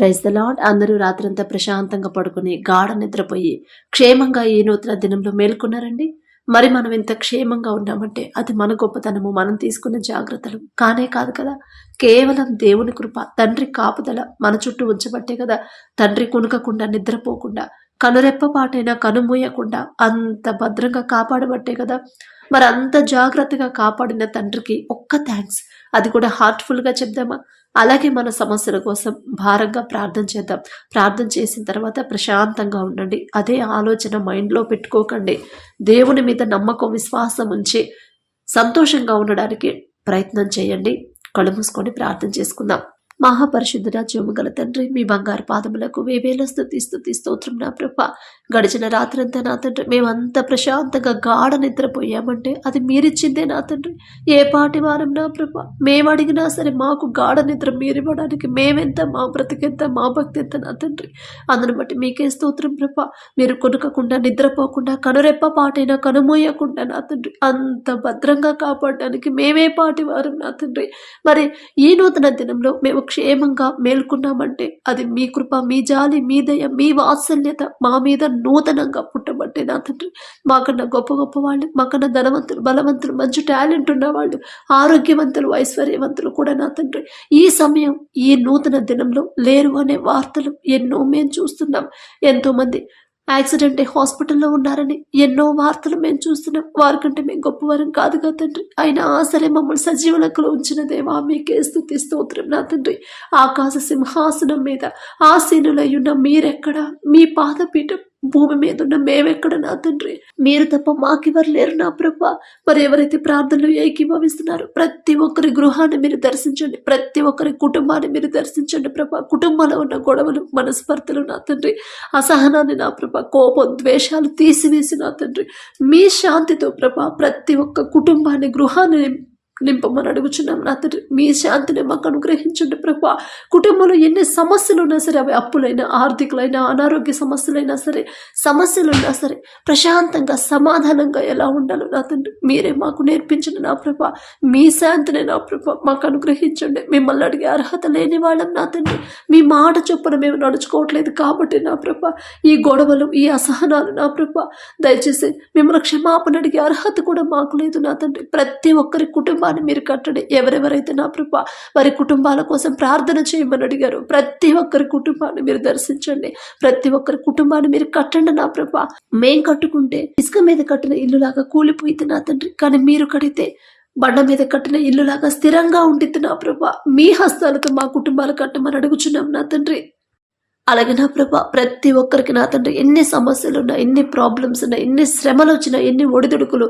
Praise the lord అందరూ రాత్రంతా ప్రశాంతంగా పడుకుని గాఢ నిద్రపోయి క్షేమంగా ఈ నూతన దినంలో మేల్కొన్నారండి. మరి మనం ఇంత క్షేమంగా ఉన్నామంటే అది మన గొప్పతనము మనం తీసుకున్న జాగ్రత్తలు. కానే కాదు కదా కేవలం దేవుని కృప తండ్రి కాపుదల మన చుట్టూ ఉంచబట్టే కదా తండ్రి కొనుకకుండా నిద్రపోకుండా కనురెప్ప పాటైనా కనుమూయకుండా అంత భద్రంగా కాపాడబట్టే కదా. మరి అంత జాగ్రత్తగా కాపాడిన తండ్రికి ఒక్క థ్యాంక్స్ అది కూడా హార్ట్ఫుల్గా చెప్దామా? అలాగే మన సమస్యల కోసం భారంగా ప్రార్థన చేద్దాం. ప్రార్థన చేసిన తర్వాత ప్రశాంతంగా ఉండండి. అదే ఆలోచన మైండ్లో పెట్టుకోకండి. దేవుని మీద నమ్మకం విశ్వాసం ఉంచి సంతోషంగా ఉండడానికి ప్రయత్నం చేయండి. కళ్ళు మూసుకొని ప్రార్థన చేసుకుందాం. మహాపరిశుద్ధుడ గల తండ్రి మీ బంగారు పాదములకు వేవేల స్థుతి స్థుతి స్తోత్రం నా ప్రభ. గడిచిన రాత్రంతా నా తండ్రి మేమంతా ప్రశాంతంగా గాఢ నిద్రపోయామంటే అది మీరిచ్చిందే నా తండ్రి. ఏ పాటి వారం నా ప్రభ? మేము అడిగినా సరే మాకు గాఢ నిద్ర మీరివ్వడానికి మేమెంత మా బ్రతికెంత మా భక్తి ఎంత నా తండ్రి. అందును బట్టి మీకే స్తోత్రం ప్రభ. మీరు కొనుకకుండా నిద్రపోకుండా కనురెప్ప పాటైనా కనుమోయకుండా నా తండ్రి. అంత భద్రంగా కాపాడడానికి మేమే పాటి వారం నా తండ్రి. మరి ఈ నూతన దినంలో మేము క్షేమంగా మేల్కొన్నామంటే అది మీ కృప మీ జాలి మీ దయ మీ వాత్సల్యత మా మీద నూతనంగా పుట్టబట్టే నా తండ్రి. మాకన్నా గొప్ప గొప్ప వాళ్ళు మాకన్నా ధనవంతులు బలవంతులు మంచి టాలెంట్ ఉన్నవాళ్ళు ఆరోగ్యవంతులు ఐశ్వర్యవంతులు కూడా నా తండ్రి. ఈ సమయం ఈ నూతన దినంలో లేరు అనే వార్తలు ఎన్నో మేము చూస్తున్నాం. ఎంతోమంది యాక్సిడెంట్ అయి హాస్పిటల్లో ఉన్నారని ఎన్నో వార్తలు మేము చూస్తున్నాం. వారికంటే మేము గొప్పవారం కాదు కదా తండ్రి. అయినా సరే మమ్మల్ని సజీవులకు ఉంచిన దేవా మీకే స్థుతి స్తోత్రం నా తండ్రి. ఆకాశ సింహాసనం మీద ఆసీనులై ఉన్న మీరెక్కడ? మీ పాదపీఠం భూమి మీద ఉన్న మేమెక్కడ నా తండ్రి? మీరు తప్ప మాకెవరు లేరు నా ప్రభ. మరి ఎవరైతే ప్రార్థనలు ఏకీభవిస్తున్నారు ప్రతి ఒక్కరి గృహాన్ని మీరు దర్శించండి. ప్రతి ఒక్కరి కుటుంబాన్ని మీరు దర్శించండి ప్రభ. కుటుంబంలో ఉన్న గొడవలు మనస్పర్ధలు నా తండ్రి. అసహనాన్ని నా ప్రభ. కోపం ద్వేషాలు తీసివేసి నా తండ్రి. మీ శాంతితో ప్రభ ప్రతి ఒక్క కుటుంబాన్ని గృహాన్ని నింపమని అడుగుచున్నాం నా తండ్రి మీ శాంతిని మాకు అనుగ్రహించండి ప్రభా కుటుంబంలో ఎన్ని సమస్యలు ఉన్నా సరే అవి అప్పులైనా ఆర్థికులైనా అనారోగ్య సమస్యలైనా సరే సమస్యలు ఉన్నా సరే ప్రశాంతంగా సమాధానంగా ఎలా ఉండాలో నా తండ్రి మీరే మాకు నేర్పించండి నా ప్రభా మీ శాంతిని నా ప్రభ మాకు అనుగ్రహించండి. మిమ్మల్ని అడిగే అర్హత లేని వాళ్ళం నా తండ్రి మీ మాట చొప్పున మేము నడుచుకోవట్లేదు కాబట్టి నా ప్రభ ఈ గొడవలు ఈ అసహనాలు నా ప్రభ దయచేసి మిమ్మల్ని క్షమాపణ అడిగే అర్హత కూడా మాకు లేదు నా తండ్రి ప్రతి ఒక్కరి కుటుంబ కుటుంబాన్ని మీరు కట్టండి. ఎవరెవరైతే నా ప్రభ వారి కుటుంబాల కోసం ప్రార్థన చేయమని అడిగారు ప్రతి ఒక్కరి కుటుంబాన్ని మీరు దర్శించండి. ప్రతి ఒక్కరి కుటుంబాన్ని మీరు కట్టండి నా ప్రభ. మేం కట్టుకుంటే ఇసుక మీద కట్టిన ఇల్లులాగా కూలిపోయింది నా తండ్రి. కానీ మీరు కడితే బండ మీద కట్టిన ఇల్లులాగా స్థిరంగా ఉండిద్ది నా ప్రభ. మీ హస్తాలతో మా కుటుంబాలు కట్టమని అడుగుచున్నాం నా తండ్రి. అలాగే నా ప్రభా ప్రతి ఒక్కరికి నా తండ్రి ఎన్ని సమస్యలు ఉన్నా ఎన్ని ప్రాబ్లమ్స్ ఉన్నా ఎన్ని శ్రమలు వచ్చినా ఎన్ని ఒడిదుడుకులు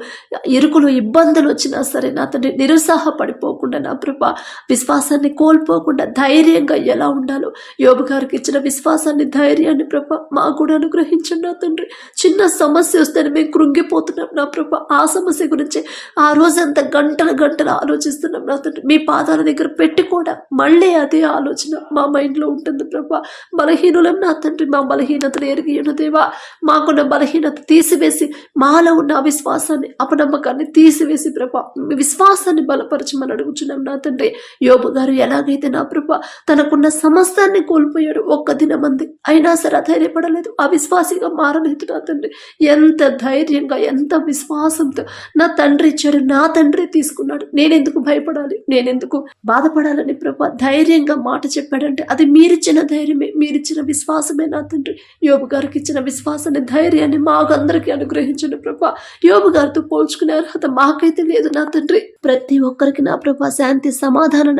ఇరుకులు ఇబ్బందులు వచ్చినా సరే నా తండ్రి నిరుత్సాహపడిపోకుండా నా ప్రభా విశ్వాసాన్ని కోల్పోకుండా ధైర్యంగా ఎలా ఉండాలో యోబు గారికి ఇచ్చిన విశ్వాసాన్ని ధైర్యాన్ని ప్రభా మా కూడా అనుగ్రహించండి నా తండ్రి. చిన్న సమస్య వస్తేనే మేము కృంగిపోతున్నాం నా ప్రభ. ఆ సమస్య గురించి ఆ రోజంతా గంటల గంటలు ఆలోచిస్తున్నాం నా తండ్రి. మీ పాదాల దగ్గర పెట్టి కూడా మళ్ళీ అదే ఆలోచన మా మైండ్లో ఉంటుంది ప్రభా. బలహీన బలహీనులం నా తండ్రి మా బలహీనతను ఎరిగి దేవా మాకున్న బలహీనత తీసివేసి మాలో ఉన్న అవిశ్వాసాన్ని అపనమ్మకాన్ని తీసివేసి ప్రభ విశ్వాసాన్ని బలపరచమని అడుగుచున్నాం నా తండ్రి. యోబు గారు ఎలాగైతే నా ప్రభ తనకున్న సమస్తాన్ని కోల్పోయాడు ఒక్క దినమంది అయినా సరే ధైర్యపడలేదు అవిశ్వాసిగా మారలేదు నా తండ్రి. ఎంత ధైర్యంగా ఎంత విశ్వాసంతో నా తండ్రి ఇచ్చాడు నా తండ్రి తీసుకున్నాడు. నేనెందుకు భయపడాలి? నేనెందుకు బాధపడాలని ప్రభ ధైర్యంగా మాట చెప్పాడంటే అది మీరిచ్చిన ధైర్యమే మీరిచ్చిన విశ్వాసమే నా తండ్రి. యోబు గారికి ఇచ్చిన విశ్వాసాన్ని ధైర్యాన్ని మాకందరికీ అనుగ్రహించండి ప్రభా. యోబు గారితో పోల్చుకునే అర్హత మాకైతే లేదు నా తండ్రి. ప్రతి ఒక్కరికి నా ప్రభా శాంతి సమాధానం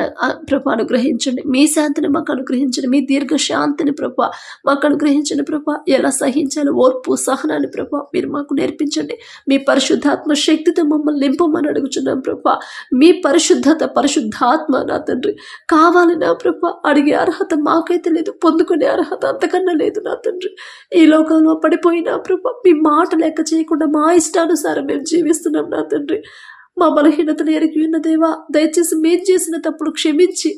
ప్రభా అనుగ్రహించండి. మీ శాంతిని మాకు అనుగ్రహించండి. మీ దీర్ఘ శాంతిని ప్రభా మాకు అనుగ్రహించండి ప్రభా. ఎలా సహించాలో ఓర్పు సహనాన్ని ప్రభా మీరు మాకు నేర్పించండి. మీ పరిశుద్ధాత్మ శక్తితో మమ్మల్ని నింపమని అడుగుచున్నాం ప్రభా. మీ పరిశుద్ధత పరిశుద్ధాత్మ నా తండ్రి. కావాలి నా ప్రభా అడిగే అర్హత మాకైతే లేదు. పొందుకునే అర్హత అంతకన్నా లేదు నా తండ్రి. ఈ లోకంలో పడిపోయిన ప్రభా మీ మాట లెక్క చేయకుండా మా ఇష్టానుసారం మేము జీవిస్తున్నాం నా తండ్రి. మా బలహీనతను ఎరిగి ఉన్న దేవా దయచేసి మేము చేసిన తప్పుడు క్షమించి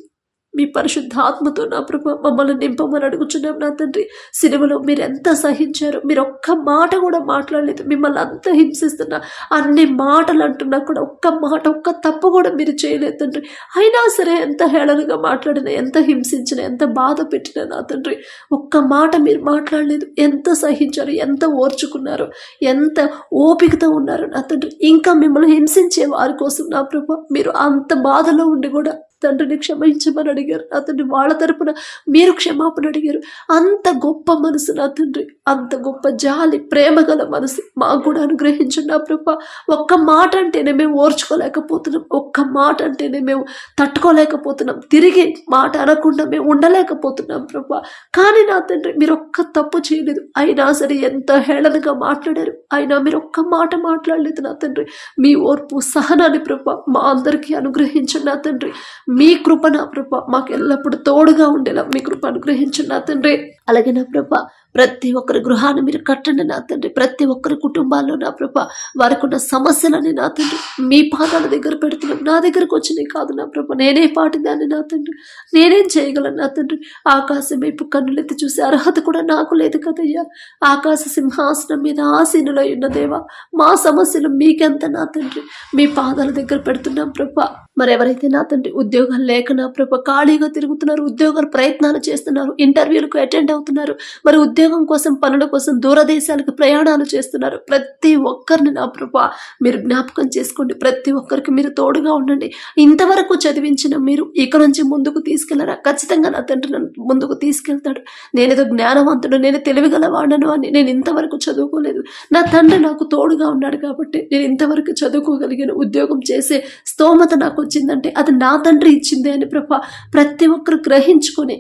మీ పరిశుద్ధాత్మతో నా ప్రభ మమ్మల్ని నింపమని అడుగుచున్నాం నా తండ్రి. సిలువలో మీరు ఎంత సహించారు మీరు ఒక్క మాట కూడా మాట్లాడలేదు. మిమ్మల్ని అంత హింసిస్తున్నా అన్ని మాటలు అంటున్నా కూడా ఒక్క మాట ఒక్క తప్పు కూడా మీరు చేయలేదు తండ్రి. అయినా సరే ఎంత హేళనగా మాట్లాడినా ఎంత హింసించిన ఎంత బాధ పెట్టినా నా తండ్రి ఒక్క మాట మీరు మాట్లాడలేదు. ఎంత సహించారు ఎంత ఓర్చుకున్నారు ఎంత ఓపికతో ఉన్నారు నా తండ్రి. ఇంకా మిమ్మల్ని హింసించే వారి కోసం నా ప్రభ మీరు అంత బాధలో ఉండి కూడా తండ్రిని క్షమించమని అడిగారు. నా తండ్రి వాళ్ళ తరపున మీరు క్షమాపణ అడిగారు. అంత గొప్ప మనసు నా తండ్రి. అంత గొప్ప జాలి ప్రేమ గల మనసు. మాకు కూడా అనుగ్రహించండి నా ప్రభ. ఒక్క మాట అంటేనే మేము ఓర్చుకోలేకపోతున్నాం. ఒక్క మాట అంటేనే మేము తట్టుకోలేకపోతున్నాం. తిరిగి మాట అనకుండా మేము ఉండలేకపోతున్నాం ప్రభా. కానీ నా తండ్రి మీరు ఒక్క తప్పు చేయలేదు. అయినా సరే ఎంత హేళనగా మాట్లాడారు. అయినా మీరు ఒక్క మాట మాట్లాడలేదు నా తండ్రి. మీ ఓర్పు సహనాన్ని ప్రభా మా అందరికీ అనుగ్రహించండి నా తండ్రి. మీ కృప నా ప్రభ మాకు ఎల్లప్పుడూ తోడుగా ఉండేలా మీ కృప అనుగ్రహించండి నా తండ్రి. అలాగే నా ప్రభ ప్రతి ఒక్కరి గృహాన్ని మీరు కట్టండి నా తండ్రి. ప్రతి ఒక్కరి కుటుంబాల్లో నా ప్రభ వారికి ఉన్న సమస్యలని నా తండ్రి. మీ పాదాల దగ్గర పెడుతున్నాం. నా దగ్గరకు వచ్చినాయి కాదు నా ప్రభ. నేనే పాటిదాన్ని నా తండ్రి. నేనేం చేయగలను నా తండ్రి? ఆకాశం వైపు కన్నులెత్తి చూసే అర్హత కూడా నాకు లేదు కదయ్యా. ఆకాశ సింహాసనం మీద ఆసీనులై ఉన్న దేవా మా సమస్యలు మీకెంత నా తండ్రి? మీ పాదాల దగ్గర పెడుతున్నాం ప్రభ. మరి ఎవరైతే నా తండ్రి ఉద్యోగాలు లేక నా ప్రభ ఖాళీగా తిరుగుతున్నారు ఉద్యోగాలు ప్రయత్నాలు చేస్తున్నారు ఇంటర్వ్యూలకు అటెండ్ అవుతున్నారు మరి ఉద్యోగం కోసం పనుల కోసం దూరదేశాలకు ప్రయాణాలు చేస్తున్నారు. ప్రతి ఒక్కరిని నా ప్రభ మీరు జ్ఞాపకం చేసుకోండి. ప్రతి ఒక్కరికి మీరు తోడుగా ఉండండి. ఇంతవరకు చదివించిన మీరు ఇక నుంచి ముందుకు తీసుకెళ్ళరా ఖచ్చితంగా నా తండ్రి నన్ను ముందుకు తీసుకెళ్తాడు. నేనేదో జ్ఞానవంతుడు నేను తెలివిగలవాడను అని నేను ఇంతవరకు చదువుకోలేదు. నా తండ్రి నాకు తోడుగా ఉన్నాడు కాబట్టి నేను ఇంతవరకు చదువుకోగలిగిన. ఉద్యోగం చేసే స్తోమత నాకు వచ్చిందంటే అది నా తండ్రి ఇచ్చిందే అని ప్రభ ప్రతి ఒక్కరు గ్రహించుకొని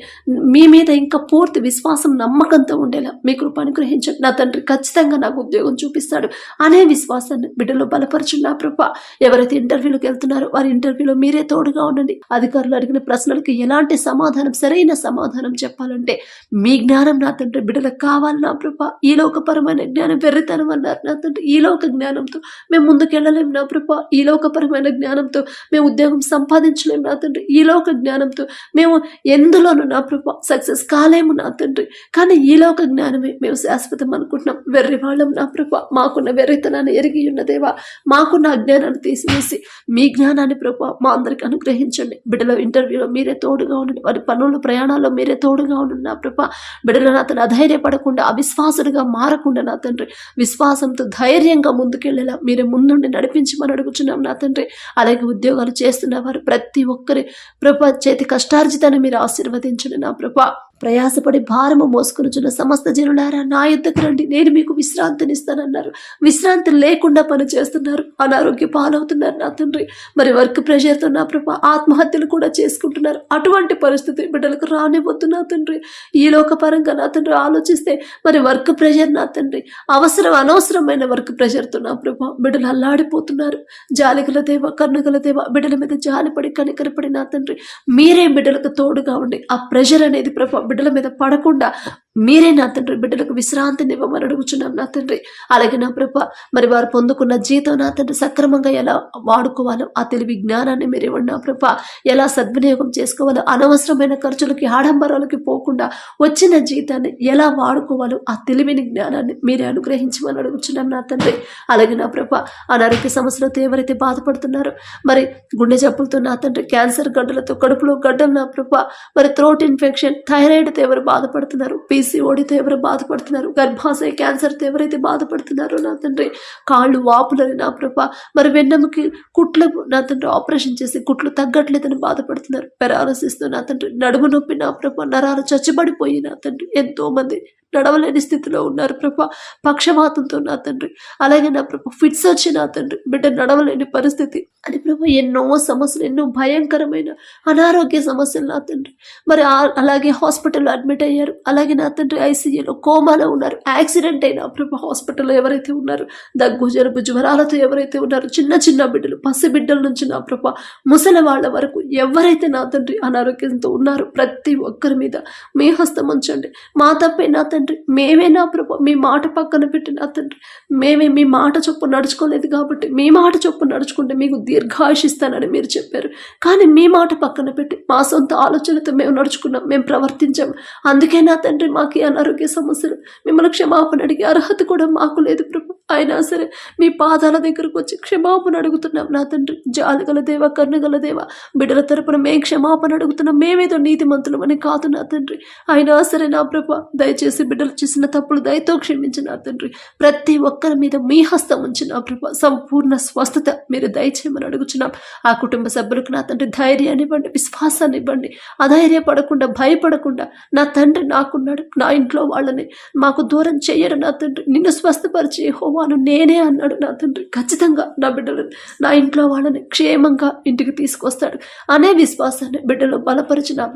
మీ మీద ఇంకా పూర్తి విశ్వాసం నమ్మకంతో ఉండేలా మీ కృపాను గ్రహించండి. నా తండ్రి ఖచ్చితంగా నాకు ఉద్యోగం చూపిస్తాడు అనే విశ్వాసాన్ని బిడ్డలో బలపరచండి నా ప్రభా ఎవరైతే ఇంటర్వ్యూలకు వెళ్తున్నారో వారి ఇంటర్వ్యూలో మీరే తోడుగా ఉండండి. అధికారులు అడిగిన ప్రశ్నలకు ఎలాంటి సమాధానం సరైన సమాధానం చెప్పాలంటే మీ జ్ఞానం నా తండ్రి బిడ్డలకు కావాలి నా ప్రభా ఈ లోకపరమైన జ్ఞానం వెర్రితనం అన్నారు. నా తండ్రి ఈ లోక జ్ఞానంతో మేము ముందుకెళ్ళలేము నా ప్రభా. ఈ లోకపరమైన జ్ఞానంతో మేము ఉద్యోగం సంపాదించలేము నా తండ్రి. ఈ లోక జ్ఞానంతో మేము ఎందులోనూ నా ప్రభ సక్సెస్ కాలేము నా తండ్రి. కానీ ఈ లోక జ్ఞానమే మేము శాశ్వతం అనుకుంటున్నాం. వెర్రి వాళ్ళం నా ప్రభ. మాకున్న వెర్రితనాన్ని ఎరిగి ఉన్నదేవా మాకున్న అజ్ఞానాన్ని తీసివేసి మీ జ్ఞానాన్ని ప్రభు మా అందరికి అనుగ్రహించండి. బిడ్డల ఇంటర్వ్యూలో మీరే తోడుగా ఉండండి. వారి పనుల ప్రయాణాల్లో మీరే తోడుగా ఉండండి నా ప్రభా. బిడ్డలు నా తను అధైర్యపడకుండా అవిశ్వాసుడిగా మారకుండా నా తండ్రి. విశ్వాసంతో ధైర్యంగా ముందుకెళ్ళేలా మీరే ముందుండి నడిపించమని అడుగుచున్నాం నా తండ్రి. అలాగే ఉద్యోగాలు చేస్తున్న వారు ప్రతి ఒక్కరి ప్రభా చేతి కష్టార్జితాన్ని మీరు ఆశీర్వదించండి నా ప్రభా. ప్రయాసపడి భారము మోసుకొనుచున్న సమస్త జనులారా నా యుద్ధకు రండి. నేను మీకు విశ్రాంతినిస్తానన్నారు. విశ్రాంతి లేకుండా పని చేస్తున్నారు అనారోగ్య పాలవుతున్నారు నా తండ్రి. మరి వర్క్ ప్రెషర్తో నా ప్రభ ఆత్మహత్యలు కూడా చేసుకుంటున్నారు. అటువంటి పరిస్థితి బిడ్డలకు రానివ్వద్దు నా తండ్రి. ఈ లోకపరంగా నా తండ్రి ఆలోచిస్తే మరి వర్క్ ప్రెషర్ నా తండ్రి. అవసరం అనవసరమైన వర్క్ ప్రెషర్తో నా ప్రభ బిడ్డలు అల్లాడిపోతున్నారు. జాలిగల దేవ కన్నుగల దేవ బిడ్డల మీద జాలిపడి కనికరపడి నా తండ్రి. మీరే బిడ్డలకు తోడుగా ఉండి ఆ ప్రెషర్ అనేది ప్రభ బిడ్డల మీద పడకుండా మీరే నా తండ్రి బిడ్డలకు విశ్రాంతిని ఇవ్వమని అడుగుచున్నాం నా తండ్రి. అలాగే నా ప్రభ మరి వారు పొందుకున్న జీతం నా తండ్రి సక్రమంగా ఎలా వాడుకోవాలో ఆ తెలివి జ్ఞానాన్ని మీరు ఇవ్వండి నా ప్రభ. ఎలా సద్వినియోగం చేసుకోవాలో అనవసరమైన ఖర్చులకి ఆడంబరాలకి పోకుండా వచ్చిన జీతాన్ని ఎలా వాడుకోవాలో ఆ తెలివిని జ్ఞానాన్ని మీరే అనుగ్రహించమని అడుగుచున్నాం నా తండ్రి. అలాగే నా ప్రభ అనారోగ్య సమస్యలతో ఎవరైతే బాధపడుతున్నారో మరి గుండె జబ్బులతో నా తండ్రి క్యాన్సర్ గడ్డలతో కడుపులో గడ్డలు నా ప్రభ మరి థ్రోట్ ఇన్ఫెక్షన్ థైరాయిడ్తో ఎవరు బాధపడుతున్నారు పీసీఓడితో ఎవరు బాధపడుతున్నారు? గర్భాశయ క్యాన్సర్తో ఎవరైతే బాధపడుతున్నారో నా తండ్రి కాళ్ళు వాపులని నా ప్రభ. మరి వెన్నెముకి కుట్లు నా తండ్రి ఆపరేషన్ చేసి కుట్లు తగ్గట్లేదని బాధపడుతున్నారు. పెరాలసిస్తూ నా తండ్రి నడుము నొప్పి నా ప్రభ. నరాలు చచ్చిబడిపోయి నా తండ్రి. ఎంతో మంది నడవలేని స్థితిలో ఉన్నారు ప్రభా. పక్షపాతంతో నా తండ్రి అలాగే నా ప్రభ ఫిట్స్ వచ్చి నా తండ్రి బిడ్డ నడవలేని పరిస్థితి అని ప్రభా ఎన్నో సమస్యలు ఎన్నో భయంకరమైన అనారోగ్య సమస్యలు నా తండ్రి. మరి అలాగే హాస్పిటల్లో అడ్మిట్ అయ్యారు అలాగే నా తండ్రి ఐసీయూలో కోమాలో ఉన్నారు యాక్సిడెంట్ అయిన ప్రభా హాస్పిటల్లో ఎవరైతే ఉన్నారు దగ్గు జలుబు జ్వరాలతో ఎవరైతే ఉన్నారో చిన్న చిన్న బిడ్డలు పసి బిడ్డల నుంచి నా ప్రభ ముసలి వాళ్ళ వరకు ఎవరైతే నా తండ్రి అనారోగ్యంతో ఉన్నారో ప్రతి ఒక్కరి మీద మీ హస్తం ఉంచండి. మా తప్పే నా తండ్రి తండ్రి మేమే నా ప్రభు మీ మాట పక్కన పెట్టిన తండ్రి. మేమే మీ మాట చొప్పు నడుచుకోలేదు కాబట్టి మీ మాట చొప్పు నడుచుకుంటే మీకు దీర్ఘాయుషిస్తానని మీరు చెప్పారు. కానీ మీ మాట పక్కన పెట్టి మా సొంత ఆలోచనతో మేము నడుచుకున్నాం మేము ప్రవర్తించాం. అందుకే నా తండ్రి మాకు అనారోగ్య సమస్యలు. మిమ్మల్ని క్షమాపణ అడిగే అర్హత కూడా మాకు లేదు ప్రభు. అయినా సరే మీ పాదాల దగ్గరకు వచ్చి క్షమాపణ అడుగుతున్నాం నా తండ్రి. జాలుగల దేవ కన్నుగల దేవ బిడ్డల తరపున మేము క్షమాపణ అడుగుతున్నాం. మేమేదో నీతిమంతులమని కాదు నా తండ్రి. అయినా సరే నా ప్రభ దయచేసి బిడ్డలు చేసిన తప్పులు దయతో క్షమించి నా తండ్రి. ప్రతి ఒక్కరి మీద మీ హస్తం ఉంచి నా ప్రభ సంపూర్ణ స్వస్థత మీరు దయచేయమని అడుగుచున్నాం. ఆ కుటుంబ సభ్యులకు నా తండ్రి ధైర్యాన్ని ఇవ్వండి విశ్వాసాన్ని ఇవ్వండి. అధైర్యపడకుండా భయపడకుండా నా తండ్రి నాకున్నాడు నా ఇంట్లో వాళ్ళని మాకు దూరం చేయడు నా తండ్రి. నిన్ను స్వస్థపరిచి హోవాను నేనే అన్నాడు నా తండ్రి. ఖచ్చితంగా నా బిడ్డలు నా ఇంట్లో వాళ్ళని క్షేమంగా ఇంటికి తీసుకొస్తాడు. అనే విశ్వాసాన్ని బిడ్డలు బలపరిచి నా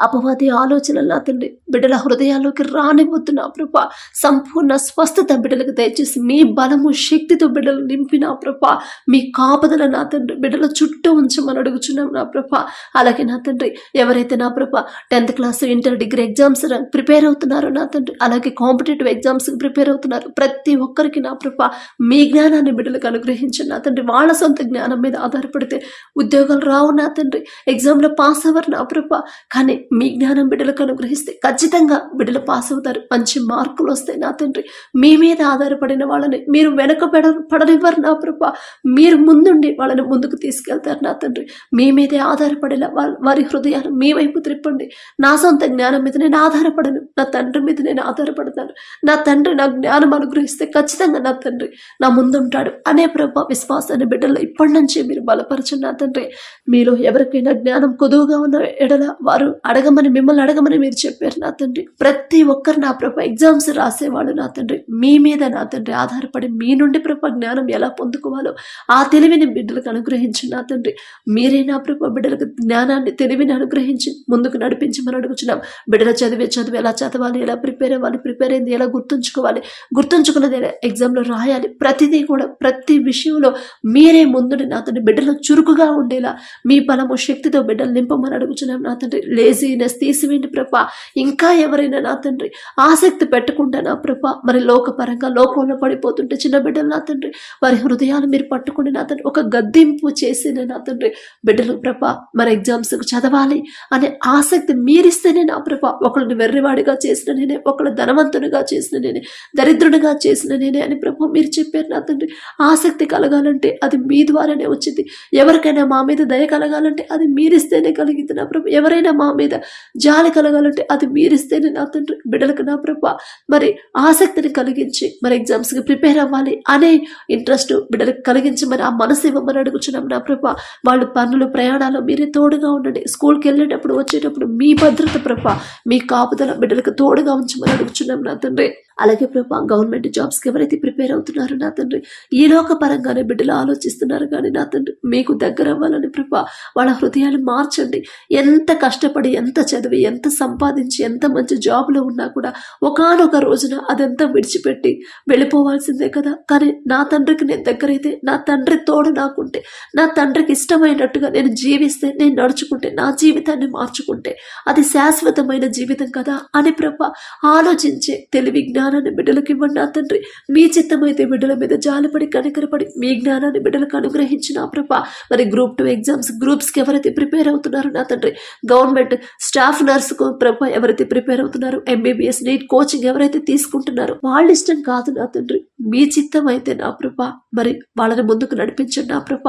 అపవాది ఆలోచనలు నా తండ్రి. బిడ్డల హృదయాల్లోకి రాని నా ప్రభ. సంపూర్ణ స్వస్థత బిడ్డలకు దయచేసి మీ బలము శక్తితో బిడ్డలు నింపి నా ప్రభ. మీ కాపదల నా తండ్రి బిడ్డల చుట్టూ ఉంచమని అడుగుచున్నాం నా ప్రభ. అలాగే నా తండ్రి ఎవరైతే నా ప్రభ tenth class inter degree exams prepare అవుతున్నారో నా తండ్రి అలాగే కాంపిటేటివ్ ఎగ్జామ్స్కి ప్రిపేర్ అవుతున్నారు ప్రతి ఒక్కరికి నా ప్రభ మీ జ్ఞానాన్ని బిడ్డలకు అనుగ్రహించండి నా తండ్రి. వాళ్ళ సొంత జ్ఞానం మీద ఆధారపడితే ఉద్యోగాలు రావు నా తండ్రి. ఎగ్జామ్లో పాస్ అవ్వరు నా ప్రభ. కానీ మీ జ్ఞానం బిడ్డలకు అనుగ్రహిస్తే ఖచ్చితంగా బిడ్డలు పాస్ అవుతారు. మంచి మార్కులు వస్తాయి నా తండ్రి. మీ మీద ఆధారపడిన వాళ్ళని మీరు వెనక పెడ పడనివ్వరు నా ప్రభ. మీరు ముందుండి వాళ్ళని ముందుకు తీసుకెళ్తారు నా తండ్రి. మీ మీదే ఆధారపడేలా వాళ్ళ వారి హృదయాలు మీ వైపు త్రిప్పండి. నా సొంత జ్ఞానం మీద నేను ఆధారపడను. నా తండ్రి మీద నేను ఆధారపడతాను. నా తండ్రి నా జ్ఞానం అనుగ్రహిస్తే ఖచ్చితంగా నా తండ్రి నా ముందుంటాడు. అనే ప్రభ విశ్వాసాన్ని బిడ్డలో ఇప్పటి నుంచే మీరు బలపరచండి నా తండ్రి. మీలో ఎవరికైనా జ్ఞానం కొదువుగా ఉన్న ఎడల వారు అడగమని మిమ్మల్ని అడగమని మీరు చెప్పారు నా తండ్రి. ప్రతి ఒక్కరు నా ప్రభ ఎగ్జామ్స్ రాసేవాడు నా తండ్రి. మీ మీద నా తండ్రి ఆధారపడి మీ నుండి ప్రభ జ్ఞానం ఎలా పొందుకోవాలో ఆ తెలివిని బిడ్డలకు అనుగ్రహించి నా తండ్రి. మీరే నా ప్రభ బిడ్డలకు జ్ఞానాన్ని తెలివిని అనుగ్రహించి ముందుకు నడిపించమని అడుగుచున్నాం. బిడ్డలు చదివే చదువు ఎలా చదవాలి ఎలా ప్రిపేర్ అవ్వాలి ప్రిపేర్ అయింది ఎలా గుర్తుంచుకోవాలి గుర్తుంచుకున్నది ఎగ్జామ్లో రాయాలి ప్రతిదీ కూడా ప్రతి విషయంలో మీరే ముందుని నా తండ్రి. బిడ్డలు చురుకుగా ఉండేలా మీ బలము శక్తితో బిడ్డలు నింపమని అడుగుచున్నాం నా తండ్రి. లేజీనెస్ తీసివేయండి ప్రభ. ఇంకా ఎవరైనా నా తండ్రి ఆసక్తి పెట్టకుండా నా ప్రభ? మరి లోకపరంగా లోకంలో పడిపోతుంటే చిన్న బిడ్డలు నా తండ్రి వారి హృదయాలు మీరు పట్టుకుని నా తండ్రి ఒక గద్దింపు చేసిన నా తండ్రి. బిడ్డలు ప్రభ మరి ఎగ్జామ్స్కి చదవాలి అనే ఆసక్తి మీరిస్తేనే నా ప్రభ ఒకళ్ళని వెర్రివాడిగా చేసిన నేనే ఒకళ్ళు ధనవంతునిగా చేసిన నేనే దరిద్రునిగా చేసిన నేనే అని ప్రభ మీరు చెప్పారు నా తండ్రి. ఆసక్తి కలగాలంటే అది మీ ద్వారానే వచ్చింది. ఎవరికైనా మా మీద దయ కలగాలంటే అది మీరిస్తేనే కలిగింది నా ప్రభు. ఎవరైనా మా మీద జాలి కలగాలంటే అది మీరిస్తేనే నా తండ్రి. బిడ్డలకు నా ప్రభా? మరి ఆసక్తిని కలిగించి మరి ఎగ్జామ్స్కి ప్రిపేర్ అవ్వాలి అనే ఇంట్రెస్ట్ బిడ్డలకు కలిగించి మరి ఆ మనసు ఇవ్వమని అడుగుచున్నాం నా ప్రభా. వాళ్ళు పనులు ప్రయాణాలు మీరే తోడుగా ఉండండి. స్కూల్కి వెళ్ళేటప్పుడు వచ్చేటప్పుడు మీ భద్రత ప్రభా మీ కాపుదల బిడ్డలకు తోడుగా ఉంచమని అడుగుచున్నాం నా తండ్రి. అలాగే ప్రభా గవర్నమెంట్ జాబ్స్కి ఎవరైతే ప్రిపేర్ అవుతున్నారో నా తండ్రి ఈ లోక పరంగానే బిడ్డలు ఆలోచిస్తున్నారు కానీ నా తండ్రి మీకు దగ్గర అవ్వాలని ప్రభా వాళ్ళ హృదయాలు మార్చండి. ఎంత కష్టపడి ఎంత చదివి ఎంత సంపాదించి ఎంత మంచి జాబ్లో ఉన్నా కూడా ఒకానొక రోజున అదంతా విడిచిపెట్టి వెళ్ళిపోవాల్సిందే కదా. కానీ నా తండ్రికి నేను దగ్గరైతే నా తండ్రి తోడు నాకుంటే నా తండ్రికి ఇష్టమైనట్టుగా నేను జీవిస్తే నేను నడుచుకుంటే నా జీవితాన్ని మార్చుకుంటే అది శాశ్వతమైన జీవితం కదా అని ప్రభా ఆలోచించే తెలివి జ్ఞానాన్ని బిడ్డలకు ఇవ్వండి నా తండ్రి. మీ చిత్తమైతే బిడ్డల మీద జాలిపడి కనికరపడి మీ జ్ఞానాన్ని బిడ్డలకు అనుగ్రహించిన ప్రభ. మరి గ్రూప్ టూ ఎగ్జామ్స్ గ్రూప్స్కి ఎవరైతే ప్రిపేర్ అవుతున్నారో నా తండ్రి గవర్నమెంట్ స్టాఫ్ నర్స్కు ప్రభ ఎవరైతే ప్రిపేర్ అవుతున్నారో ఎంబీబీఎస్ నీట్ కోచింగ్ ఎవరైతే తీసుకుంటున్నారో వాళ్ళ ఇష్టం కాదు నా తండ్రి. మీ చిత్తం అయితే నా ప్రభ. మరి వాళ్ళని ముందుకు నడిపించండి నా ప్రభ.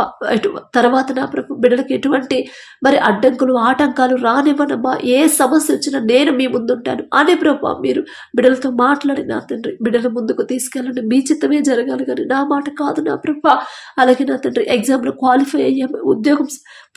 తర్వాత నా ప్రభ బిడ్డలకు ఎటువంటి మరి అడ్డంకులు ఆటంకాలు రానివ్వనమ్మా. ఏ సమస్య వచ్చినా నేను మీ ముందుంటాను. అనే ప్రభా మీరు బిడ్డలతో మాట్లాడి నా తండ్రి బిడ్డల ముందుకు తీసుకెళ్ళండి. మీ చిత్తమే జరగాలి కానీ నా మాట కాదు నా ప్రభా. అలాగే నా తండ్రి ఎగ్జామ్లో క్వాలిఫై అయ్యాము. ఉద్యోగం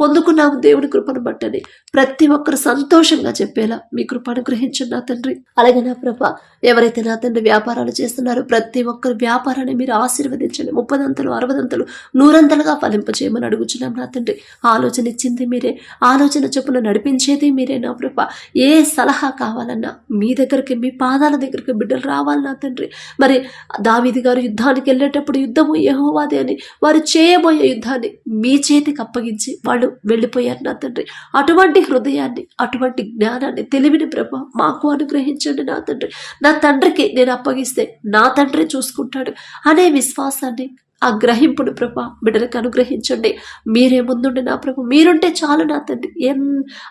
పొందుకున్నాము. దేవుని కృపను బట్టని ప్రతి ఒక్కరు సంతోషంగా చెప్పేలా మీ కృప అనుగ్రహించండి నా తండ్రి. అలాగే నా ప్రభ ఎవరైతే నా తండ్రి వ్యాపారాలు చేస్తున్నారో ప్రతి ఒక్కరు వ్యాపారాన్ని మీరు ఆశీర్వదించండి. ముప్పదంతలు అరవదంతలు నూరంతలుగా ఫలింపచేయమని అడుగుచున్నాం నా తండ్రి. ఆలోచన ఇచ్చింది మీరే. ఆలోచన చొప్పున నడిపించేది మీరే నా ప్రభ. ఏ సలహా కావాలన్నా మీ దగ్గరికి మీ పాదాల దగ్గరికి బిడ్డలు రావాలి. కావాలి నా తండ్రి? మరి దావిది గారు యుద్ధానికి వెళ్ళేటప్పుడు యుద్ధము యెహోవాదే అని వారు చేయబోయే యుద్ధాన్ని మీ చేతికి అప్పగించి వాళ్ళు వెళ్ళిపోయారు నా తండ్రి. అటువంటి హృదయాన్ని అటువంటి జ్ఞానాన్ని తెలివిని ప్రభ మాకు అనుగ్రహించండి నా తండ్రి. నా తండ్రికి నేను అప్పగిస్తే నా తండ్రి చూసుకుంటాడు అనే విశ్వాసాన్ని ఆ గ్రహింపుడు ప్రభ బిడ్డలకు అనుగ్రహించండి. మీరే ముందుండి నా ప్రభు మీరుంటే చాలు నా తండ్రి. ఏం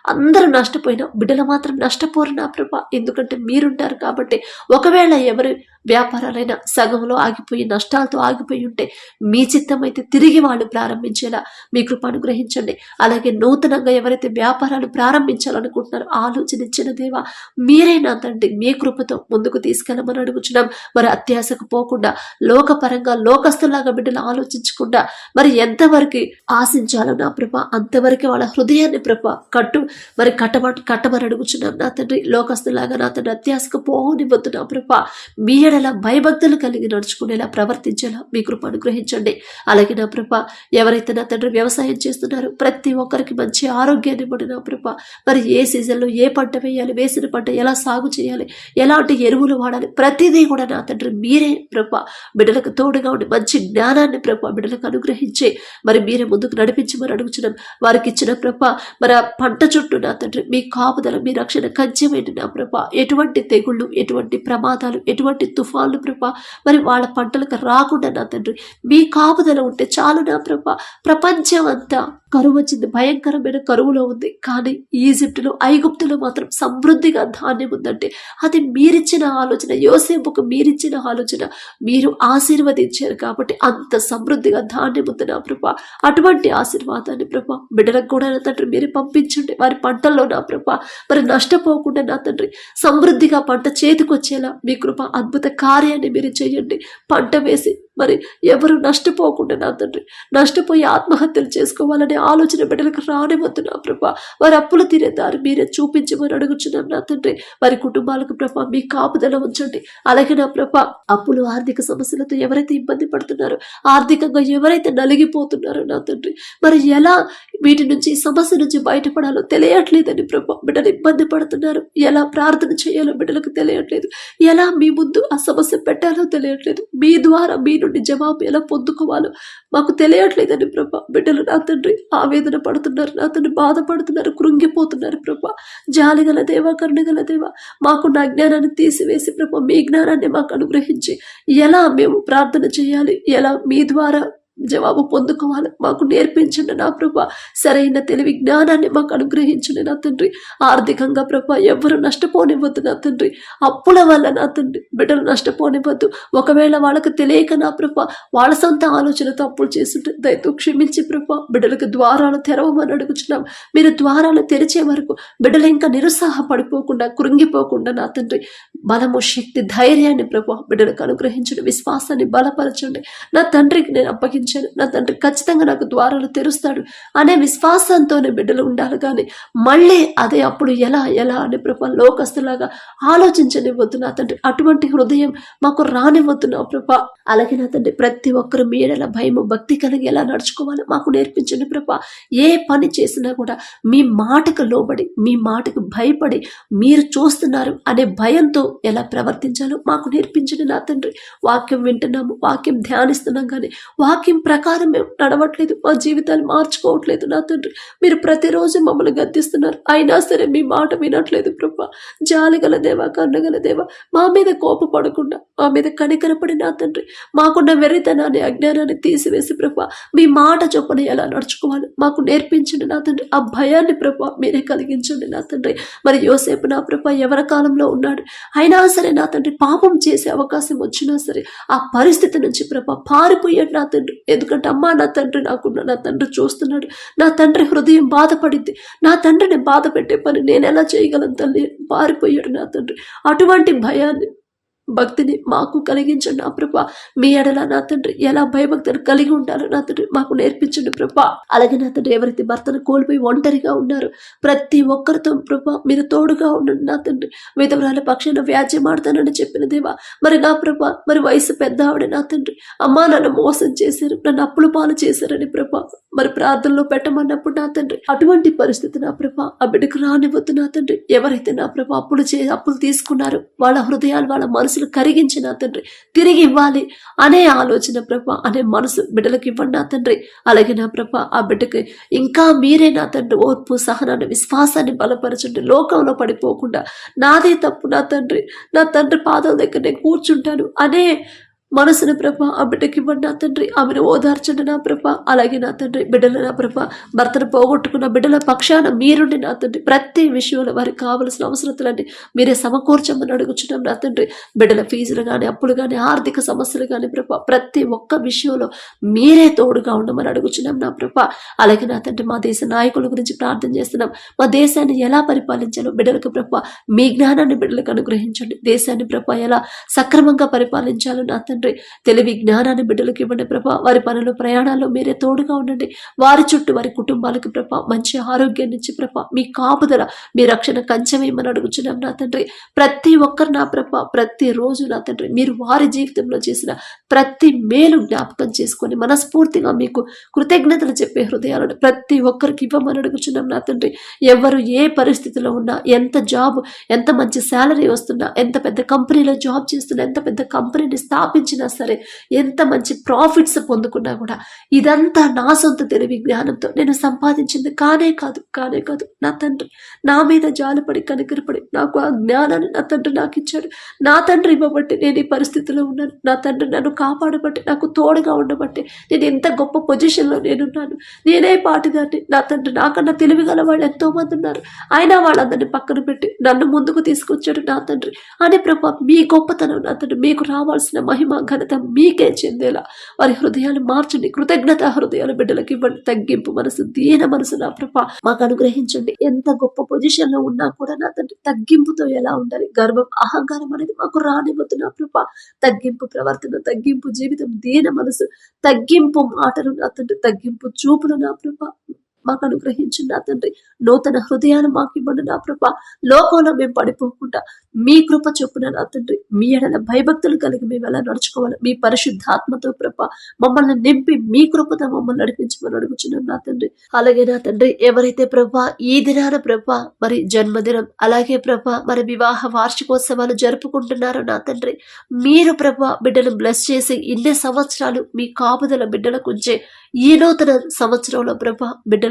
అందరూ నష్టపోయినా బిడ్డలు మాత్రం నష్టపోరు నా ప్రభ. ఎందుకంటే మీరుంటారు కాబట్టి ఒకవేళ ఎవరు వ్యాపారాలైన సగంలో ఆగిపోయి నష్టాలతో ఆగిపోయి ఉంటే మీ చిత్తం అయితే తిరిగి వాళ్ళు ప్రారంభించేలా మీ కృప అనుగ్రహించండి. అలాగే నూతనంగా ఎవరైతే వ్యాపారాలు ప్రారంభించాలనుకుంటున్నారో ఆలోచన ఇచ్చిన దేవా మీరైనా తండ్రి మీ కృపతో ముందుకు తీసుకెళ్ళమని అడుగుచున్నాం. మరి అత్యాశకు పోకుండా లోకపరంగా లోకస్తులాగా బిడ్డలు ఆలోచించకుండా మరి ఎంతవరకు ఆశించాలో నా ప్రభ అంతవరకు వాళ్ళ హృదయాన్ని ప్రభ కట్టు మరి కట్టమ కట్టమని అడుగుచున్నాం. నా తండ్రి లోకస్తులాగా నా తండ్రి అత్యాశకు పోనివ్వద్దు నా ప్రభ. మీ ఎడలా భయభక్తులు కలిగి నడుచుకునేలా ప్రవర్తించేలా మీ కృప అనుగ్రహించండి. అలాగే నా ప్రభ ఎవరైతే నా తండ్రి వ్యవసాయం చేస్తున్నారో ప్రతి ఒక్కరికి మంచి ఆరోగ్యాన్ని ఇవ్వండి నా ప్రభ. మరి ఏ సీజన్లో ఏ పంట వేయాలి వేసిన పంట ఎలా సాగు చేయాలి ఎలాంటి ఎరువులు వాడాలి ప్రతిదీ కూడా నా తండ్రి మీరే ప్రభ. బిడ్డలకు తోడుగా ఉండి మంచి జ్ఞానాన్ని ప్రభ బిడ్డలకు అనుగ్రహించి మరి మీరే ముందుకు నడిపించమని అడుగుచున్నాం. వారికి ఇచ్చిన ప్రభ మరి ఆ పంట చుట్టూ నా తండ్రి మీ కాపుదల మీ రక్షణ కంచెమేంటి నా ప్రభ. ఎటువంటి తెగుళ్ళు ఎటువంటి ప్రమాదాలు ఎటువంటి తుఫాన్లు ప్రభ. మరి వాళ్ళ పంటలకు రాకుండా నా తండ్రి మీ కాపుదల ఉంటే చాలు నా ప్రభ. ప్రపంచం అంతా కరువు వచ్చింది భయంకరమైన కరువులో ఉంది. కానీ ఈజిప్టులో ఐగుప్తులో మాత్రం సమృద్ధిగా ధాన్యం ఉందంటే అది మీరిచ్చిన ఆలోచన యోసేపుకు మీరిచ్చిన ఆలోచన. మీరు ఆశీర్వదించారు కాబట్టి అంత సమృద్ధిగా ధాన్యం ఉంది నా ప్రభ. అటువంటి ఆశీర్వాదాన్ని ప్రభ బిడ్డలకు కూడా నా తండ్రి మీరు పంపించండి. వారి పంటల్లో నా ప్రభ. మరి నష్టపోకుండా నా తండ్రి సమృద్ధిగా పంట చేతికొచ్చేలా మీ కృప అద్భుత కార్యాన్ని మీరు చేయండి. పంట వేసి మరి ఎవరు నష్టపోకుండా నా తండ్రి నష్టపోయి ఆత్మహత్యలు చేసుకోవాలనే ఆలోచన బిడ్డలకు రానివద్దు నా ప్రభా. వారి అప్పులు తీరే దారి మీరే చూపించమని అడుగుచున్నాం నా తండ్రి. వారి కుటుంబాలకు ప్రభా మీ కాపుదల ఉంచండి. అలాగే నా ప్రభ అప్పులు ఆర్థిక సమస్యలతో ఎవరైతే ఇబ్బంది పడుతున్నారో ఆర్థికంగా ఎవరైతే నలిగిపోతున్నారో నా తండ్రి మరి ఎలా వీటి నుంచి సమస్య నుంచి బయటపడాలో తెలియట్లేదని ప్రభా బిడ్డలు ఇబ్బంది పడుతున్నారు. ఎలా ప్రార్థన చేయాలో బిడ్డలకు తెలియట్లేదు. ఎలా మీ ముందు ఆ సమస్య పెట్టాలో తెలియట్లేదు. మీ ద్వారా మీ నుండి జవాబు ఎలా పొందుకోవాలో మాకు తెలియట్లేదని ప్రభ. బిడ్డలు నా తండ్రి ఆవేదన పడుతున్నారు నా తండ్రి బాధపడుతున్నారు కృంగిపోతున్నారు ప్రభ. జాలిగల దేవ కరుణగల దేవ నా జ్ఞానాన్ని తీసివేసి ప్రభ మీ జ్ఞానాన్ని మాకు అనుగ్రహించి ఎలా మేము ప్రార్థన చేయాలి ఎలా మీ ద్వారా జవాబు పొందుకోవాలి. మాకు నేర్పించండి నా ప్రభ. సరైన తెలివి జ్ఞానాన్ని మాకు అనుగ్రహించండి నా తండ్రి. ఆర్థికంగా ప్రభ ఎవరు నష్టపోనివ్వద్దు నా తండ్రి. అప్పుల వల్ల నా తండ్రి. బిడ్డలు నష్టపోనివ్వద్దు. ఒకవేళ వాళ్ళకి తెలియక నా ప్రభ వాళ్ళ సొంత ఆలోచనతో అప్పులు చేస్తుంటే దయతో క్షమించి ప్రభ. బిడ్డలకు ద్వారాలు తెరవమని అడుగుచున్నాం. మీరు ద్వారాలు తెరిచే వరకు బిడ్డలు ఇంకా నిరుత్సాహపడిపోకుండా కృంగిపోకుండా నా తండ్రి. బలము శక్తి ధైర్యాన్ని ప్రభా బిడ్డలకు అనుగ్రహించండి. విశ్వాసాన్ని బలపరచండి. నా తండ్రికి నేను చూపించాను నా తండ్రి ఖచ్చితంగా నాకు ద్వారాలు తెరుస్తాడు అనే విశ్వాసంతోనే బిడ్డలు ఉండాలి కానీ మళ్ళీ అదే అప్పుడు ఎలా ఎలా అని ప్రభా లోకస్తులాగా ఆలోచించనివ్వద్దు నా తండ్రి. అటువంటి హృదయం మాకు రానివ్వద్దు నా ప్రభా. అలాగే నా తండ్రి ప్రతి ఒక్కరు మీడల భయము భక్తి కలిగి ఎలా నడుచుకోవాలి మాకు నేర్పించండి ప్రభా. ఏ పని చేసినా కూడా మీ మాటకు లోబడి మీ మాటకు భయపడి మీరు చూస్తున్నారు అనే భయంతో ఎలా ప్రవర్తించాలో మాకు నేర్పించండి నా తండ్రి. వాక్యం వింటున్నాము వాక్యం ధ్యానిస్తున్నాం కానీ వాక్యం ప్రకారం మేము నడవట్లేదు. మా జీవితాలు మార్చుకోవట్లేదు నా తండ్రి. మీరు ప్రతిరోజు మమ్మల్ని గద్దిస్తున్నారు. అయినా సరే మీ మాట వినట్లేదు ప్రభా. జాలిగల దేవా కన్నగల దేవా మా మీద కోపపడకుండా మా మీద కనికరపడి నా తండ్రి. మాకున్న వెర్రితనాన్ని అజ్ఞానాన్ని తీసివేసి ప్రభా మీ మాట చొప్పున ఎలా నడుచుకోవాలి మాకు నేర్పించండి నా తండ్రి. ఆ భయాన్ని ప్రభా మీరే కలిగించండి నా తండ్రి. మరి యోసేపు నా ప్రభా ఎవరి కాలంలో ఉన్నాడు? అయినా సరే నా తండ్రి పాపం చేసే అవకాశం వచ్చినా సరే ఆ పరిస్థితి నుంచి ప్రభా పారిపోయాడు నా తండ్రి. ఎందుకంటే అమ్మా నా తండ్రి నాకున్న నా తండ్రి చూస్తున్నాడు. నా తండ్రి హృదయం బాధపడింది. నా తండ్రిని బాధ పెట్టే పని నేను ఎలా చేయగలను తల్లి? పారిపోయాడు నా తండ్రి. అటువంటి భయాన్ని భక్తిని మాకు కలిగించండి నా ప్రభా. మీ ఎడల నా తండ్రి ఎలా భయభక్తులు కలిగి ఉండాలో నా తండ్రి మాకు నేర్పించండి ప్రభా. అలాగే నా తండ్రి ఎవరైతే భర్తను కోల్పోయి ఒంటరిగా ఉన్నారు ప్రతి ఒక్కరితో ప్రభా మీరు తోడుగా ఉండండి నా తండ్రి. విధవరాల పక్షాన వ్యాజ్యం ఆడతానని చెప్పిన దేవా మరి నా ప్రభా మరి వయసు పెద్ద ఆవిడ నా తండ్రి. అమ్మా నన్ను మోసం చేశారు నన్ను అప్పులు పాలు చేశారని ప్రభా మరి ప్రార్థనలో పెట్టమన్నప్పుడు నా తండ్రి. అటువంటి పరిస్థితి నా ప్రభ ఆ బిడ్డకు రానివ్వద్దు నా తండ్రి. ఎవరైతే నా ప్రభ అప్పులు చే అప్పులు తీసుకున్నారు వాళ్ళ హృదయాలు వాళ్ళ మనసులు మనసును కరిగించి నా తండ్రి. తిరిగి ఇవ్వాలి అనే ఆలోచన ప్రభ అనే మనసు బిడ్డలకు ఇవ్వండి నా తండ్రి. అలాగే నా ప్రభ ఆ బిడ్డకి ఇంకా మీరే నా తండ్రి. ఓర్పు సహనాన్ని విశ్వాసాన్ని బలపరచండి. లోకంలో పడిపోకుండా నాదే తప్పు నా తండ్రి. నా తండ్రి పాదాల దగ్గర నేను కూర్చుంటాను అనే మనసును ప్రభ ఆ బిడ్డకి ఇవ్వండి నా తండ్రి. ఆమెను ఓదార్చండి నా ప్రభ. అలాగే నా తండ్రి బిడ్డల నా ప్రభ భర్తను పోగొట్టుకున్న బిడ్డల పక్షాన మీరుండి నా తండ్రి. ప్రతి విషయంలో వారికి కావలసిన అవసరతలన్నీ మీరే సమకూర్చమని అడుగుచున్నాం నా తండ్రి. బిడ్డల ఫీజులు కానీ అప్పులు కానీ ఆర్థిక సమస్యలు కానీ ప్రభ ప్రతి ఒక్క విషయంలో మీరే తోడుగా ఉండమని అడుగుచున్నాం నా ప్రభ. అలాగే నా తండ్రి మా దేశ నాయకుల గురించి ప్రార్థన చేస్తున్నాం. మా దేశాన్ని ఎలా పరిపాలించాలో బిడ్డలకు ప్రభ మీ జ్ఞానాన్ని బిడ్డలకు అనుగ్రహించండి. దేశాన్ని ప్రభ ఎలా సక్రమంగా పరిపాలించాలో నా తండ్రి తండ్రి తెలివి జ్ఞానాన్ని బిడ్డలకు ఇవ్వండి ప్రభా. వారి పనులు ప్రయాణాల్లో మీరే తోడుగా ఉండండి. వారి చుట్టూ వారి కుటుంబాలకు ప్రభా మంచి ఆరోగ్యాన్ని ఇచ్చి ప్రభా మీ కాపుదల మీ రక్షణ కంచమేమని అడుగుచున్నాం నా తండ్రి. ప్రతి ఒక్కరు నా ప్రభ ప్రతి రోజు నా తండ్రి. మీరు వారి జీవితంలో చేసిన ప్రతి మేలు జ్ఞాపకం చేసుకొని మనస్ఫూర్తిగా మీకు కృతజ్ఞతలు చెప్పే హృదయాలను ప్రతి ఒక్కరికి ఇవ్వమని అడుగుచున్నాం నా తండ్రి. ఎవరు ఏ పరిస్థితిలో ఉన్నా ఎంత జాబ్ ఎంత మంచి శాలరీ వస్తున్నా ఎంత పెద్ద కంపెనీలో జాబ్ చేస్తున్నా ఎంత పెద్ద కంపెనీని స్థాపించినా సరే ఎంత మంచి ప్రాఫిట్స్ పొందుకున్నా కూడా ఇదంతా నా సొంత తెలివి జ్ఞానంతో నేను సంపాదించింది కానే కాదు కానే కాదు. నా తండ్రి నా మీద జాలిపడి కనికరపడి నాకు ఆ జ్ఞానాన్ని నా తండ్రి నాకు ఇచ్చాడు. నా తండ్రి ఇవ్వబట్టి నేను ఈ పరిస్థితిలో ఉన్నాను. నా తండ్రి నన్ను కాపాడబట్టి నాకు తోడుగా ఉండబట్టి నేను ఎంత గొప్ప పొజిషన్లో నేనున్నాను. నేనే పాటిదాన్ని నా తండ్రి నాకన్నా తెలివి గల వాళ్ళు ఎంతో మంది ఉన్నారు. అయినా వాళ్ళందరినీ పక్కన పెట్టి నన్ను ముందుకు తీసుకొచ్చాడు నా తండ్రి. అని ప్రభా మీ గొప్పతనం నా తండ్రి. మీకు రావాల్సిన మహిమ ఘనత మీకే చెందేలా వారి హృదయాలు మార్చండి. కృతజ్ఞత హృదయాలు బిడ్డలకు ఇవ్వండి. తగ్గింపు మనసు దీన మనసు నా ప్రభ. మాకు అనుగ్రహించండి. ఎంత గొప్ప పొజిషన్లో ఉన్నా కూడా నా తండ్రి తగ్గింపుతో ఎలా ఉండాలి? గర్వం అహంకారం అనేది మాకు రానివ్వద్దు నా ప్రభ. తగ్గింపు ప్రవర్తన తగ్గింపు జీవితం దీన మనసు తగ్గింపు మాటలు నా తండ్రి తగ్గింపు చూపులు నా ప్రభ. మాకు అనుగ్రహించిన నా తండ్రి. నూతన హృదయాలు మాకు ఇవ్వండి నా ప్రభ. లోకంలో మేము పడిపోకుండా మీ కృప చొప్పున నా తండ్రి. మీ ఎడల భయభక్తులు కలిగి మేము ఎలా నడుచుకోవాలి? మీ పరిశుద్ధాత్మతో ప్రభ మమ్మల్ని నింపి మీ కృపతో మమ్మల్ని నడిపించమని అడుగుచున్నాం నా తండ్రి. అలాగే నా తండ్రి ఎవరైతే ప్రభా ఈ దినాన ప్రభా మరి జన్మదినం అలాగే ప్రభా మరి వివాహ వార్షికోత్సవాలు జరుపుకుంటున్నారో నా తండ్రి మీరు ప్రభా బిడ్డను బ్లెస్ చేసి ఇన్ని సంవత్సరాలు మీ కాపుదల బిడ్డలకు ఉంచే ఈ నూతన సంవత్సరంలో ప్రభా బిడ్డలు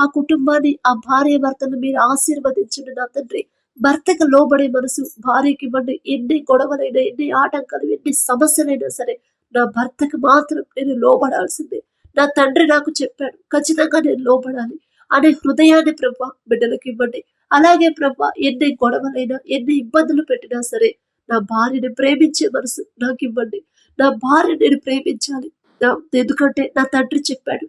ఆ కుటుంబాన్ని ఆ భార్య భర్తను మీరు ఆశీర్వదించండి నా తండ్రి. భర్తకు లోబడే మనసు భార్యకి ఇవ్వండి. ఎన్ని గొడవలైనా ఎన్ని ఆటంకాలు ఎన్ని సమస్యలైనా సరే నా భర్తకు మాత్రం నేను లోబడాల్సిందే. నా తండ్రి నాకు చెప్పాడు ఖచ్చితంగా నేను లోబడాలి. అనే హృదయాన్ని ప్రభ బిడ్డలకు ఇవ్వండి. అలాగే ప్రభ ఎన్ని గొడవలైనా ఎన్ని ఇబ్బందులు పెట్టినా సరే నా భార్యని ప్రేమించే మనసు నాకు ఇవ్వండి. నా భార్య నేను ప్రేమించాలి. నా- ఎందుకంటే నా తండ్రి చెప్పాడు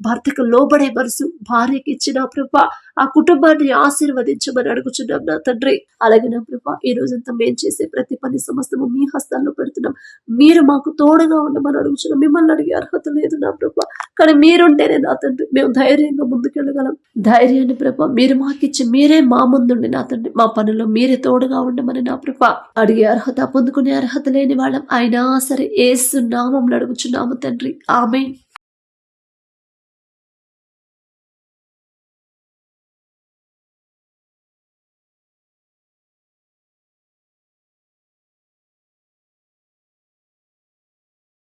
భర్తకు లోబడే మనసు భార్యకి ఇచ్చిన ప్రభా ఆ కుటుంబాన్ని ఆశీర్వదించమని అడుగుచున్నాం నా తండ్రి. అలాగే నా ప్రభా ఈ రోజంతా మేము చేసే ప్రతి పని సమస్తము మీ హస్తాల్లో పెడుతున్నాం. మీరు మాకు తోడుగా ఉండమని అడుగుచున్నాం. మిమ్మల్ని అడిగే అర్హత లేదు నా ప్రభా. కానీ మీరుంటేనే నా తండ్రి. మేము ధైర్యంగా ముందుకెళ్ళగలం. ధైర్యాన్ని ప్రభా మీరు మాకిచ్చి మీరే మా ముందుండి నా తండ్రి. మా పనిలో మీరే తోడుగా ఉండమని నా ప్రభా అడిగే అర్హత పొందుకునే అర్హత లేని వాళ్ళం. అయినా సరే ఏసు నామం అడుగుచున్నాము తండ్రి. ఆమె